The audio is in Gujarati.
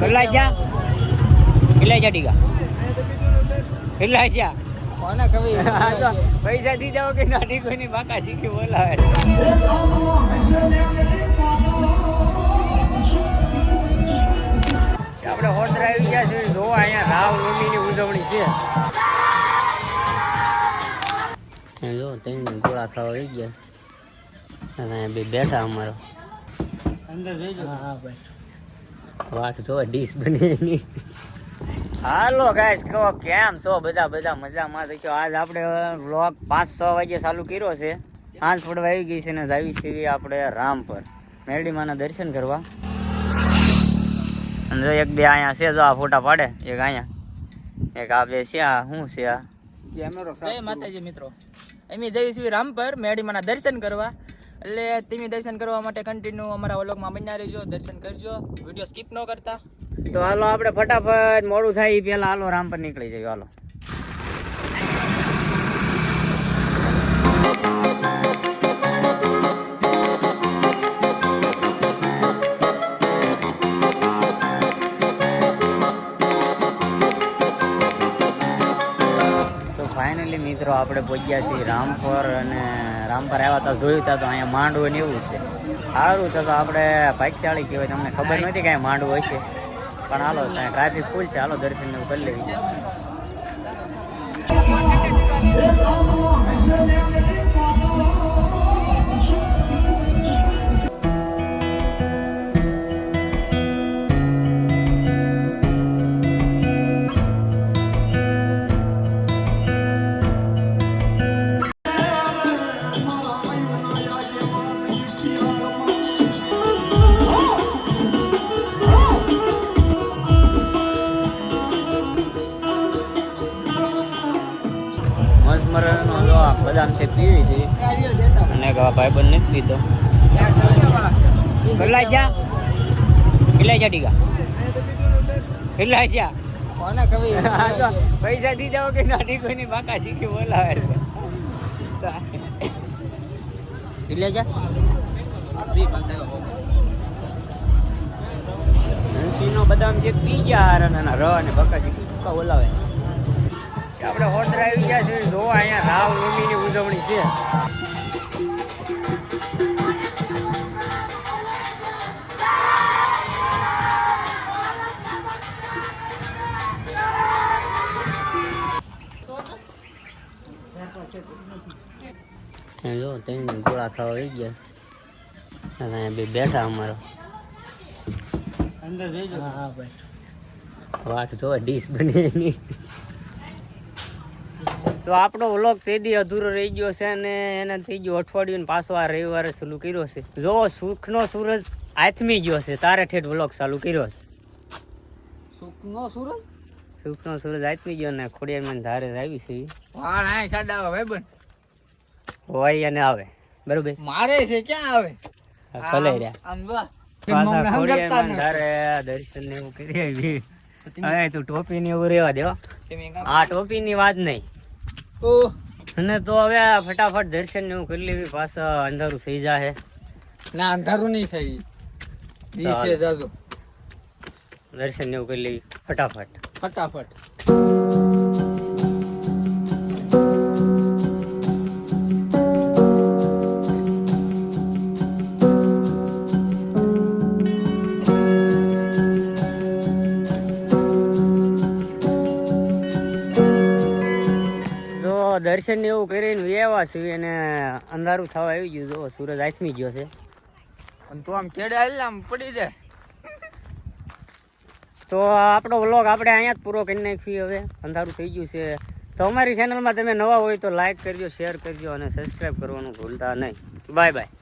કેટલા જા કેટલા જા ટીકા? કેટલા જા કોને પૈસા દી જાઓ કે નાની કોઈની બાકા શીખી બોલાવે. આપણે હોટર આવી ગયા છે જોવા અહીંયા રામનવમીની ઉજવણી છે. જો ત્રણ ગોળા ખાવા આવી ગયા. અને બે બેઠા અમારો. અંદર જઈ હા ભાઈ. વાટ જો ડીશ બની હાલો ગાઈસ કહો કેમ છો? બધા બધા મજામાં છો? આજ આપણે વ્લોગ પાંચ છ વાગે ચાલુ કર્યો છે. આંચ પડવા આવી ગઈ છે ને આવી છીએ આપણે રામ પર. મેરડીમાના દર્શન કરવા. અને જો એક બે અહીંયા છે જો આ ફોટા પાડે. એક અહીંયા. એક આ બે છે આ શું છે આ? કેમેરો જય માતાજી મિત્રો. અમે જઈશું રામ પર મેડીમાના દર્શન કરવા. એટલે તમે દર્શન કરવા માટે કન્ટિન્યુ અમારા ઓલોગમાં બન્યા રહેજો, દર્શન કરજો, વીડિયો સ્કીપ ન કરતા. તો હાલો આપણે ફટાફટ મોડું થાય પહેલા હાલો રામ પર નીકળી જઈએ, હાલો. ફાઇનલી મિત્રો, આપણે પહોંચ્યા છીએ રામપર અને રામપર આવ્યા હતા, જોયું હતા તો અહીંયા માંડવું ને એવું છે. સારું, તો આપણે ચાલી કહેવાય, તમને ખબર નથી કાંઈ માંડવું હશે. પણ હાલો ટ્રાફિક ફૂલ છે, હાલો, દર્શન એવું કરી લેવી બદામ છે પીવી છે. અને કે ભાઈ બંધ નથી પીતો. કેટલા જા કેટલા જા ટીકા? કેટલા કવિ પૈસા દી જાઓ કે નાની કોઈની બાકા શીખી બોલાવે કેટલા જા બદામ છે પી ગયા હારા નાના ર અને બકા શીખી બોલાવે. આપણે હોટલ આવી ગયા છે જોવા અહીંયા રામનવમીની ઉજવણી છે. જો ત્રણ ગોળા ખાવા આવી ગયા. અને અહીંયા બે બેઠા અમારો. અંદર જઈજો હા ભાઈ. વાટ જો ડીશ બની એની. તો આપણો વ્લોગ તે દી અધૂરો રહી ગયો છે અને એને થઈ ગયો અઠવાડિયું પાછો આ રવિવારે ચાલુ કર્યો છે. જો સુખનો સૂરજ આથમી ગયો છે તારે ઠેઠ વ્લોગ ચાલુ કર્યો છે. સુખનો સૂરજ? સુખનો સૂરજ આથમી ગયો ને ખોડિયાર ધારે આવી છે. આય આવે હોય અને આવે. બરોબર? મારે છે ક્યાં આવે? ભલે રહ્યા. આમ જો પાછા ધારે દર્શન ને એવું કરી આવી. હવે તું ટોપી ને એવું રેવા દેવા આ ટોપી ની વાત નહીં. અને તો હવે ફટાફટ દર્શન ને એવું કરી લેવી પાછા અંધારું થઈ જાય ના અંધારું નહીં થઈ દિવસે જાજો. દર્શન ને એવું કરી લેવી ફટાફટ. ફટાફટ. દર્શન ને એવું કરીને એવા છીએ અને અંધારું થવા આવી ગયું જો સૂરજ આથમી ગયો છે. અને તો આમ કેડે આલી આમ પડી જાય. તો આપણો વ્લોગ આપણે અહીંયા જ પૂરો કરી નાખીએ હવે. અંધારું થઈ ગયું છે. તો અમારી ચેનલમાં તમે નવા હોય તો લાઈક કરજો શેર કરજો અને સબસ્ક્રાઈબ કરવાનું ભૂલતા નહીં. Bye bye